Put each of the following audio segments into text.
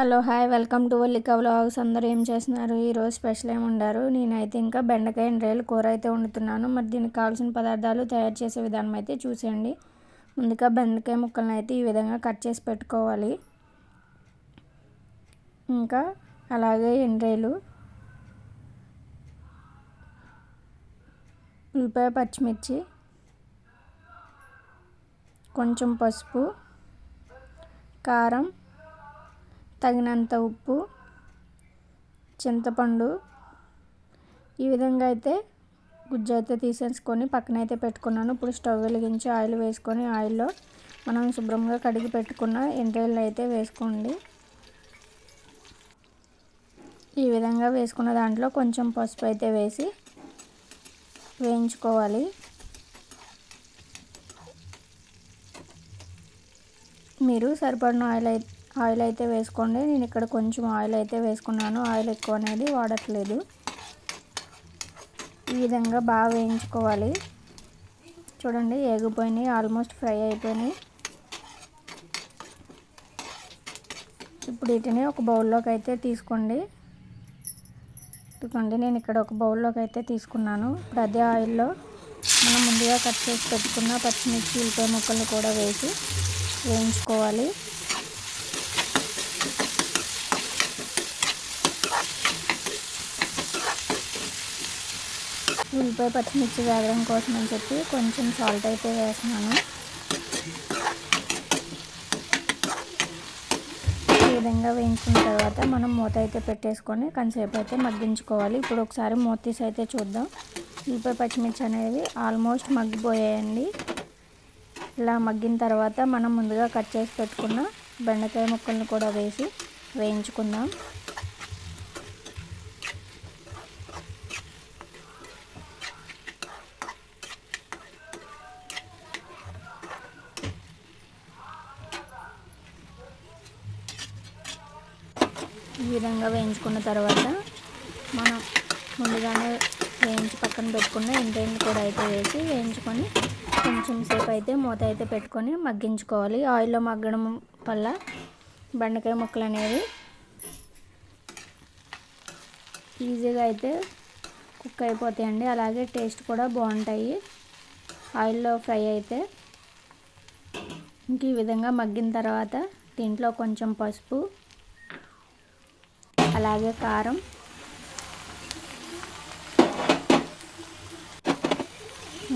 Hello hi. Welcome to Vallika vlogs. అందరూ ఏం చేస్తున్నారు? ఈరోజు స్పెషల్ ఏమి ఉండారు నేనైతే ఇంకా బెండకాయ రేలు కూర అయితే వండుతున్నాను. మరి దీనికి కావాల్సిన పదార్థాలు తయారు చేసే విధానం అయితే చూసేయండి. ముందుగా బెండకాయ ముక్కలను అయితే ఈ విధంగా కట్ చేసి పెట్టుకోవాలి. ఇంకా అలాగే ఎండ్రేలు ఉల్లిపాయ పచ్చిమిర్చి కొంచెం పసుపు కారం తగినంత ఉప్పు చింతపండు ఈ విధంగా అయితే గుజ్జు అయితే తీసేసుకొని పక్కన అయితే పెట్టుకున్నాను. ఇప్పుడు స్టవ్ వెలిగించి ఆయిల్ వేసుకొని ఆయిల్లో మనం శుభ్రంగా కడిగి పెట్టుకున్న ఎండ్రాయిలు అయితే వేసుకోండి. ఈ విధంగా వేసుకున్న దాంట్లో కొంచెం పసుపు అయితే వేసి వేయించుకోవాలి. మీరు సరిపడిన ఆయిల్ అయితే ఆయిల్ అయితే వేసుకోండి. నేను ఇక్కడ కొంచెం ఆయిల్ అయితే వేసుకున్నాను. ఆయిల్ ఎక్కువ అనేది వాడట్లేదు. ఈ విధంగా బాగా వేయించుకోవాలి. చూడండి ఏగిపోయినాయి ఆల్మోస్ట్ ఫ్రై అయిపోయినాయి. ఇప్పుడు వీటిని ఒక బౌల్లోకి అయితే తీసుకోండి. ఇదిగోండి నేను ఇక్కడ ఒక బౌల్లోకి అయితే తీసుకున్నాను. ఇప్పుడు అదే ఆయిల్లో మనం ముందుగా కట్ చేసి పెట్టుకున్న పచ్చిమిర్చి ఉల్లిపాయ ముక్కలు కూడా వేసి వేయించుకోవాలి. ఉల్లిపాయ పచ్చిమిర్చి వేగడం కోసం అని చెప్పి కొంచెం సాల్ట్ అయితే వేస్తున్నాను. ఈ విధంగా వేయించిన తర్వాత మనం మూత అయితే పెట్టేసుకొని కొంతసేపు అయితే మగ్గించుకోవాలి. ఇప్పుడు ఒకసారి మూత తీసి అయితే చూద్దాం. ఉల్లిపాయ పచ్చిమిర్చి అనేవి ఆల్మోస్ట్ మగ్గిపోయాయండి. ఇలా మగ్గిన తర్వాత మనం ముందుగా కట్ చేసి పెట్టుకున్న బెండకాయ ముక్కలను కూడా వేసి వేయించుకుందాం. ఈ విధంగా వేయించుకున్న తర్వాత మనం ముందుగానే వేయించి పక్కన పెట్టుకున్న ఇంటైన్ కూడా అయితే వేసి వేయించుకొని కొంచెం సేపు అయితే మూత అయితే పెట్టుకొని మగ్గించుకోవాలి. ఆయిల్లో మగ్గడం వల్ల బెండకాయ ముక్కలు అనేవి ఈజీగా అయితే కుక్ అయిపోతాయండి. అలాగే టేస్ట్ కూడా బాగుంటాయి. ఆయిల్లో ఫ్రై అయితే ఇంక ఈ విధంగా మగ్గిన తర్వాత దీంట్లో కొంచెం పసుపు అలాగే కారం.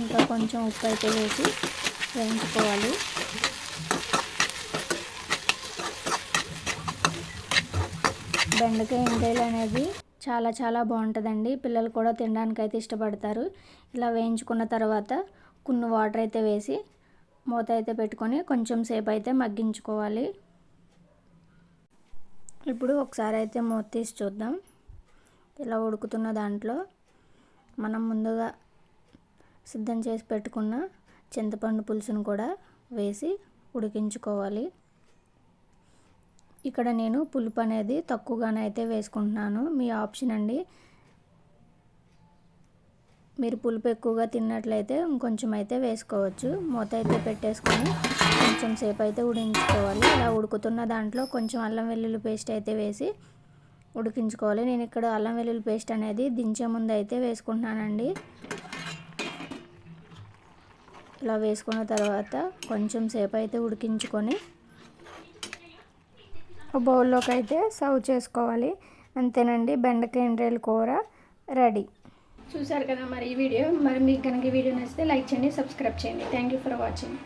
ఇంకా కొంచెం ఉప్పు అయితే వేసి వేయించుకోవాలి. బెండకాయ ఇంటైల్ అనేది చాలా చాలా బాగుంటుందండి. పిల్లలు కూడా తినడానికి అయితే ఇష్టపడతారు. ఇలా వేయించుకున్న తర్వాత కొన్ని వాటర్ అయితే వేసి మూత అయితే పెట్టుకొని కొంచెం సేపు అయితే మగ్గించుకోవాలి. ఇప్పుడు ఒకసారి అయితే మూత తీసి చూద్దాం. ఇలా ఉడుకుతున్న దాంట్లో మనం ముందుగా సిద్ధం చేసి పెట్టుకున్న చింతపండు పులుసును కూడా వేసి ఉడికించుకోవాలి. ఇక్కడ నేను పులుపు అనేది తక్కువగానే అయితే వేసుకుంటున్నాను. మీ ఆప్షన్ అండి మీరు పులుపు ఎక్కువగా తిన్నట్లయితే ఇంకొంచెం అయితే వేసుకోవచ్చు. మూత అయితే పెట్టేసుకొని కొంచెం సేపు అయితే ఉడికించుకోవాలి. ఇలా ఉడుకుతున్న దాంట్లో కొంచెం అల్లం వెల్లుల్లి పేస్ట్ అయితే వేసి ఉడికించుకోవాలి. నేను ఇక్కడ అల్లం వెల్లుల్లి పేస్ట్ అనేది దించే ముందు అయితే వేసుకుంటున్నానండి. ఇలా వేసుకున్న తర్వాత కొంచెం సేపు అయితే ఉడికించుకొని బౌల్లోకి అయితే సర్వ్ చేసుకోవాలి. అంతేనండి బెండకాయ ఎండ్రేలు కూర రెడీ. చూసారు కదా మరి ఈ వీడియో. మరి మీకు కనుక ఈ వీడియో నచ్చితే లైక్ చేయండి సబ్స్క్రైబ్ చేయండి. Thank you for watching